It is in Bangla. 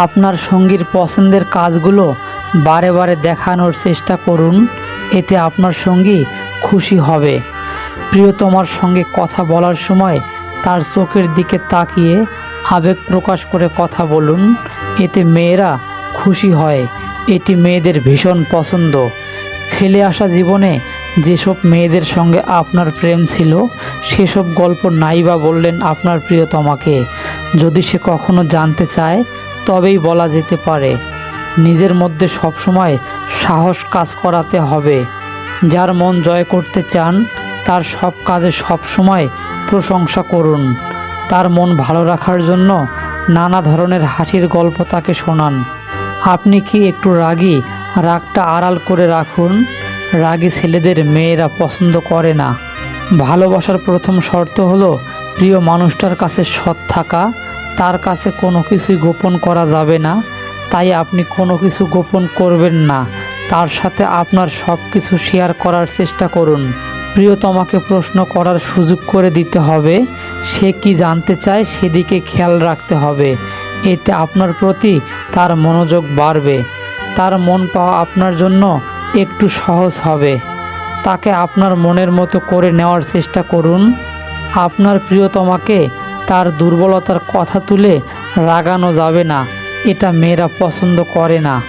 আপনার সঙ্গীর পছন্দের কাজগুলো বারে বারে দেখানোর চেষ্টা করুন, এতে আপনার সঙ্গী খুশি হবে। প্রিয়তমার সঙ্গে কথা বলার সময় তার চোখের দিকে তাকিয়ে আবেগ প্রকাশ করে কথা বলুন, এতে মেয়েরা খুশি হয়, এটি মেয়েদের ভীষণ পছন্দ। ফেলে আসা জীবনে যেসব মেয়েদের সঙ্গে আপনার প্রেম ছিল, সেসব গল্প নাই বা বললেন আপনার প্রিয়তমাকে। যদি সে কখনো জানতে চায় তবেই বলা যেতে পারে, নিজের মধ্যে সবসময় সাহস কাজ করাতে হবে। যার মন জয় করতে চান, তার সব কাজে সবসময় প্রশংসা করুন। তার মন ভালো রাখার জন্য নানা ধরনের হাসির গল্প তাকে শোনান। আপনি কি একটু রাগী রাগটা আড়াল করে রাখুন? রাগী ছেলেদের মেয়েরা পছন্দ করে না। ভালোবাসার প্রথম শর্ত হলো প্রিয় মানুষটার কাছে সৎ থাকা, তার কাছে কোনো কিছুই গোপন করা যাবে না, তাই আপনি কোনো কিছু গোপন করবেন না। তার সাথে আপনার সব কিছু শেয়ার করার চেষ্টা করুন। প্রিয়তমাকে প্রশ্ন করার সুযোগ করে দিতে হবে। সে কি জানতে চায় সেদিকে খেয়াল রাখতে হবে। এতে আপনার প্রতি তার মনোযোগ বাড়বে। তার মন পাওয়া আপনার জন্য একটু সহজ হবে। তাকে আপনার মনের মতো করে নেওয়ার চেষ্টা করুন। আপনার প্রিয়তমাকে তার দুর্বলতার কথা তুলে রাগানো যাবে না। এটা মেয়েরা পছন্দ করে না।